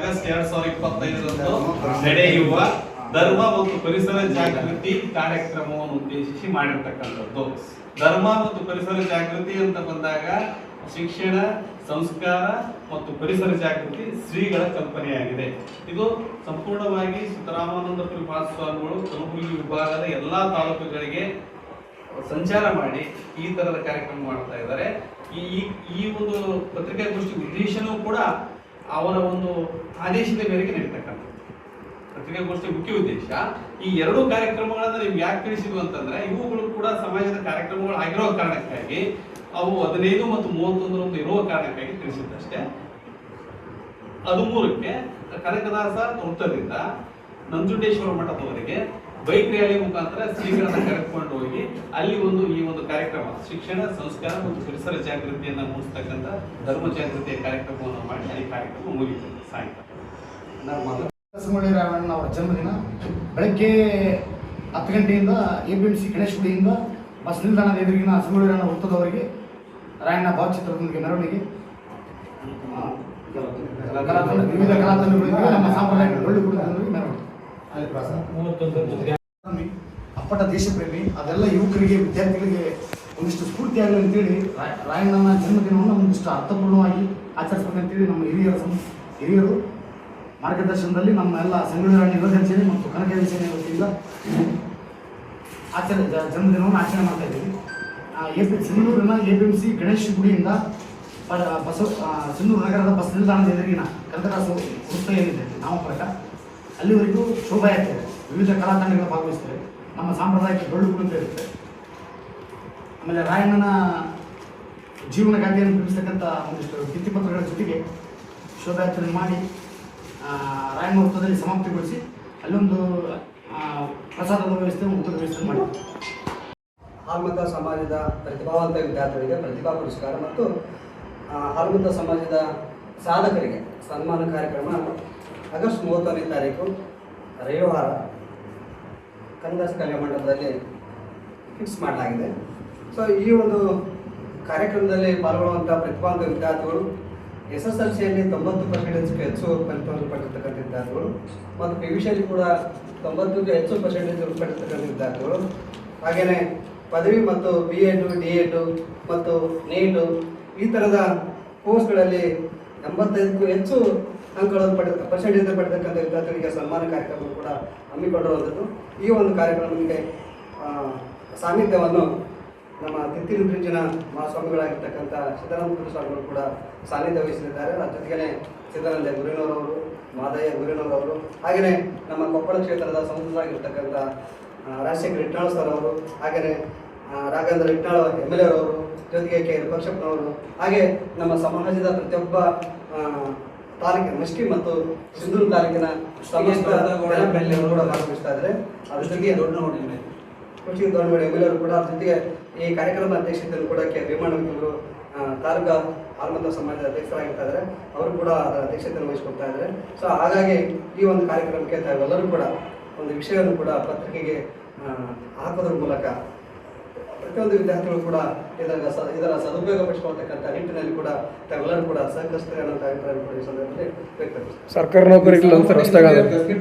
ಇಪ್ಪತ್ತೈದರಂದು ನಡೆಯುವ ಧರ್ಮ ಮತ್ತು ಪರಿಸರ ಜಾಗೃತಿ ಕಾರ್ಯಕ್ರಮವನ್ನು ಉದ್ದೇಶಿಸಿ ಮಾಡಿರ್ತಕ್ಕಂಥದ್ದು. ಧರ್ಮ ಮತ್ತು ಪರಿಸರ ಜಾಗೃತಿ ಅಂತ ಬಂದಾಗ ಶಿಕ್ಷಣ, ಸಂಸ್ಕಾರ ಮತ್ತು ಪರಿಸರ ಜಾಗೃತಿ ಶ್ರೀಗಳ ಕಲ್ಪನೆಯಾಗಿದೆ. ಇದು ಸಂಪೂರ್ಣವಾಗಿ ಸಿದ್ದರಾಮಾನಂದಪುರಿ ಸ್ವಾಮಿಗಳು ಕಲಬುರಗಿ ವಿಭಾಗದ ಎಲ್ಲಾ ತಾಲೂಕುಗಳಿಗೆ ಸಂಚಾರ ಮಾಡಿ ಈ ತರದ ಕಾರ್ಯಕ್ರಮ ಮಾಡ್ತಾ ಇದ್ದಾರೆ. ಈ- ಈ ಒಂದು ಪತ್ರಿಕಾಗೋಷ್ಠಿ ಉದ್ದೇಶನೂ ಕೂಡ ಅವರ ಒಂದು ಆದೇಶದ ಮೇರೆಗೆ ನಡೀತಕ್ಕಂಥದ್ದು. ಪತ್ರಿಕಾಗೋಷ್ಠಿ ಮುಖ್ಯ ಉದ್ದೇಶ, ಈ ಎರಡು ಕಾರ್ಯಕ್ರಮಗಳನ್ನು ನಿಮ್ಗೆ ಯಾಕೆ ತಿಳಿಸಿದ್ವು ಅಂತಂದ್ರೆ, ಇವುಗಳು ಕೂಡ ಸಮಾಜದ ಕಾರ್ಯಕ್ರಮಗಳು ಆಗಿರೋ ಕಾರಣಕ್ಕಾಗಿ ಅವು ಹದಿನೈದು ಮತ್ತು ಮೂವತ್ತೊಂದರಂದು ಇರುವ ಕಾರಣಕ್ಕಾಗಿ ತಿಳಿಸಿದ್ದಷ್ಟೇ. ಅದು ಮೂರಕ್ಕೆ, ಕನಕದಾಸ ವೃತ್ತದಿಂದ ನಂಜುಂಡೇಶ್ವರ ಮಠದವರೆಗೆ ಬೈಕ್ ರ್ಯಾಲಿ ಮುಖಾಂತರ ಶ್ರೀಗಳನ್ನ ಕರೆದುಕೊಂಡು ಹೋಗಿ. ಅಲ್ಲಿ ಒಂದು ಈ ಒಂದು ಕಾರ್ಯಕ್ರಮ ಶಿಕ್ಷಣ ಸಂಸ್ಕಾರ ಮತ್ತು ಪರಿಸರ ಜಾಗೃತಿಯನ್ನ ಮೂಡಿಸ್ತಕ್ಕಂಥ ಧರ್ಮ ಜಾಗೃತಿಯ ಕಾರ್ಯಕ್ರಮವನ್ನು ಮಾಡಿ ಅಲ್ಲಿ ಕಾರ್ಯಕ್ರಮ ಮುಗಿತು ಸಾಯಂಕಾಲ. ಸುಮಳಿ ರಾಮಣ್ಣ ಅವರ ಜನ್ಮದಿನ. ಬೆಳಗ್ಗೆ ಹತ್ತು ಗಂಟೆಯಿಂದ A B M C Ganesha ಗುಡಿಯಿಂದ bus ನಿಲ್ದಾಣದ ಎದುರಿಗಿನ ಸುಮಳಿ ರಾಣ ವೃತ್ತದವರೆಗೆ ರಾಯಣ್ಣ ಭಾವಚಿತ್ರದೊಂದಿಗೆ ಮೆರವಣಿಗೆ. ವಿವಿಧ ಕಲಾತಂಡಗಳಿಂದ ನಮ್ಮ ಸಾಂಪ್ರದಾಯಿಕ ಬಳ್ಳಿ ಕೂಡ ಮೆರವಣಿಗೆ. ಅಪ್ಪಟ ದೇಶಪ್ರೇಮಿ, ಅದೆಲ್ಲ ಯುವಕರಿಗೆ, ವಿದ್ಯಾರ್ಥಿಗಳಿಗೆ ಒಂದಿಷ್ಟು ಸ್ಫೂರ್ತಿ ಆಗಲಿ ಅಂತೇಳಿ ರಾಯ- ರಾಯಣ್ಣನ ಜನ್ಮದಿನವನ್ನು ಒಂದಿಷ್ಟು ಅರ್ಥಪೂರ್ಣವಾಗಿ ಆಚರಿಸ್ಬೇಕಂತೇಳಿ ನಮ್ಮ ಹಿರಿಯರ ಹಿರಿಯರು ಮಾರ್ಗದರ್ಶನದಲ್ಲಿ ನಮ್ಮ ಎಲ್ಲ ರಾಣಿ ಯುವಜನ ಸೇನೆ ಮತ್ತು ಕನಕ ಸೇನೆ ವತಿಯಿಂದ ಆಚರಣೆ ಜನ್ಮದಿನವನ್ನು ಆಚರಣೆ ಮಾಡ್ತಾ ಇದ್ದೀವಿ. A P ಸಿಂಧೂರಿನ A P M C Ganesh ಗುಡಿಯಿಂದ Basava Sindhur ನಗರದ ಬಸ್ ನಿಲ್ದಾಣದ ಎದುರಿನ ಕನಕದಾಸ ಏನಿದೆ ನಾಮಫಲಕ ಅಲ್ಲಿವರೆಗೂ ಶೋಭಾಯಾತ್ರೆ. ವಿವಿಧ ಕಲಾ ತಂಡಗಳು ಭಾಗವಹಿಸ್ತವೆ ನಮ್ಮ ಸಾಂಪ್ರದಾಯಿಕ ಡೊಳ್ಳು ಕುಣಿತ ಇರುತ್ತೆ ಆಮೇಲೆ ರಾಯಣ್ಣನ ಜೀವನ ಗಾಂಧಿಯನ್ನು ಬಿಡಿಸ್ತಕ್ಕಂಥ ಒಂದಿಷ್ಟು ಭಿತ್ತಿಪತ್ರಗಳ ಜೊತೆಗೆ ಶೋಭಾಯಾತ್ರೆ ಮಾಡಿ ರಾಯಣ್ಣ ವೃತ್ತದಲ್ಲಿ ಸಮಾಪ್ತಿಗೊಳಿಸಿ ಅಲ್ಲೊಂದು ಪ್ರಸಾದದ ವ್ಯವಸ್ಥೆ ಊಟದ ವ್ಯವಸ್ಥೆ ಮಾಡಿ ಹಾಲ್ಮತ ಸಮಾಜದ ಪ್ರತಿಭಾವಂತ ವಿದ್ಯಾರ್ಥಿಗಳಿಗೆ ಪ್ರತಿಭಾ ಪುರಸ್ಕಾರ ಮತ್ತು ಆ, ಹಾಲ್ಮತ ಸಮಾಜದ ಸಾಧಕರಿಗೆ ಸನ್ಮಾನ ಕಾರ್ಯಕ್ರಮ ಆಗಸ್ಟ್ ಮೂವತ್ತೊಂದನೇ ತಾರೀಕು ರವಿವಾರ ಕನ್ನಡ ಕಲ್ಯಾಣ ಮಂಟಪದಲ್ಲಿ ಫಿಕ್ಸ್ ಮಾಡಲಾಗಿದೆ. ಸೊ ಈ ಒಂದು ಕಾರ್ಯಕ್ರಮದಲ್ಲಿ ಪಾಲ್ಗೊಳ್ಳುವಂಥ ಪ್ರತಿಭಾವಂತ ವಿದ್ಯಾರ್ಥಿಗಳು ಎಸ್ ಎಸ್ ಎಲ್ ಸಿಯಲ್ಲಿ ತೊಂಬತ್ತು ಪರ್ಸೆಂಟೇಜ್ಗೆ ಹೆಚ್ಚು ಫಲಿತಾಂಶ ಪಡೆದಿರ್ತಕ್ಕಂಥ ವಿದ್ಯಾರ್ಥಿಗಳು ಮತ್ತು ಪಿ ಯು ಸಿಯಲ್ಲಿ ಕೂಡ ತೊಂಬತ್ತಕ್ಕೆ ಹೆಚ್ಚು ಪರ್ಸೆಂಟೇಜ್ ಪಡೆದಿರ್ತಕ್ಕಂಥ ವಿದ್ಯಾರ್ಥಿಗಳು ಹಾಗೆಯೇ ಪದವಿ ಮತ್ತು ಬಿ ಎಡ್ಡು ಡಿ ಎಡ್ಡು ಮತ್ತು ನೀಟು ಈ ಥರದ ಕೋರ್ಸ್ಗಳಲ್ಲಿ ಎಂಬತ್ತೈದಕ್ಕೂ ಹೆಚ್ಚು ಅಂಕಗಳನ್ನು ಪಡೆದ ಪರ್ಸೆಂಟೇಜ್ ಪಡೆದಕ್ಕಂಥ ವಿದ್ಯಾರ್ಥಿಗಳಿಗೆ ಸನ್ಮಾನ ಕಾರ್ಯಕ್ರಮ ಕೂಡ ಹಮ್ಮಿಕೊಂಡಿರುವಂಥದ್ದು. ಈ ಒಂದು ಕಾರ್ಯಕ್ರಮಕ್ಕೆ ಸಾನ್ನಿಧ್ಯವನ್ನು ನಮ್ಮ ತಿತ್ತಿನ ಬ್ರಿಡ್ಜಿನ ಮಹಾಸ್ವಾಮಿಗಳಾಗಿರ್ತಕ್ಕಂಥ ಸಿದ್ದರಾಮಪುರ ಸ್ವಾಮಿಗಳು ಕೂಡ ಸಾನ್ನಿಧ್ಯ ವಹಿಸಲಿದ್ದಾರೆ. ಅದರ ಜೊತೆಗೆ ಸಿದ್ದರಾಮಯ್ಯ ಗುರಿನವರವರು ಮಾದಯ್ಯ ಗುರಿನವರವರು ಹಾಗೆಯೇ ನಮ್ಮ ಕೊಪ್ಪಳ ಕ್ಷೇತ್ರದ ಸಂಸದರಾಗಿರ್ತಕ್ಕಂಥ ರಾಜಶೇಖರ್ ಇಟ್ನಾಳ್ ಸರ್ ಅವರು ಹಾಗೆಯೇ Raghavendra Itnal M L A ಅವರು ಜೊತೆಗೆ ಕೆ ಪಕ್ಷಪ್ಪನವರು ಹಾಗೆ ನಮ್ಮ ಸಮಾಜದ ಪ್ರತಿಯೊಬ್ಬ ತಾಲೂಕಿನ ಮಸ್ಕಿ ಮತ್ತು ಸಿಂಧೂರು ತಾಲೂಕಿನ ಜನಪ್ರತಿನಿಧಿಗಳು ಕೂಡ ಭಾಗವಹಿಸ್ತಾ ಇದ್ದಾರೆ. ಅದ್ರ ಜೊತೆಗೆ ದೊಡ್ಡ ಕೃಷಿ ದೊಡ್ಡ ಎಂ ಎಲ್ ಕೂಡ ಅದ್ರ ಜೊತೆಗೆ ಈ ಕಾರ್ಯಕ್ರಮದ ಅಧ್ಯಕ್ಷತೆಯನ್ನು ಕೂಡ ಕೆ ಭೀಮಣ್ಣ ತಾಲೂಕ ಆಲ್ಮತ ಸಮಾಜದ ಅಧ್ಯಕ್ಷರಾಗಿರ್ತಾ ಇದ್ದಾರೆ. ಅವರು ಕೂಡ ಅದರ ಅಧ್ಯಕ್ಷತೆಯನ್ನು ವಹಿಸ್ಕೊಳ್ತಾ ಇದ್ದಾರೆ. ಸೊ ಹಾಗಾಗಿ ಈ ಒಂದು ಕಾರ್ಯಕ್ರಮಕ್ಕೆ ತಾವೆಲ್ಲರೂ ಕೂಡ ಒಂದು ವಿಷಯವನ್ನು ಕೂಡ ಪತ್ರಿಕೆಗೆ ಹಾಕೋದ್ರ ಮೂಲಕ ಪ್ರತಿಯೊಂದು ವಿದ್ಯಾರ್ಥಿಗಳು ಕೂಡ ಇದರ ಇದರ ಸದುಪಯೋಗ ಪಡಿಸ್ಕೊಳ್ತಕ್ಕಂಥ ನಿಟ್ಟಿನಲ್ಲಿ ಕೂಡ ತಾವೆಲ್ಲರೂ ಕೂಡ ಸಹಕರಿಸ್ತಾರೆ ಅನ್ನೋ ಅಭಿಪ್ರಾಯ ಕೂಡ ಈ ಸಂದರ್ಭದಲ್ಲಿ ವ್ಯಕ್ತಪಡಿಸ್ತಾರೆ ಸರ್ಕಾರಿ ನೌಕರಿ ಇಲ್ಲ ಸರ್ ಅಷ್ಟಾಗ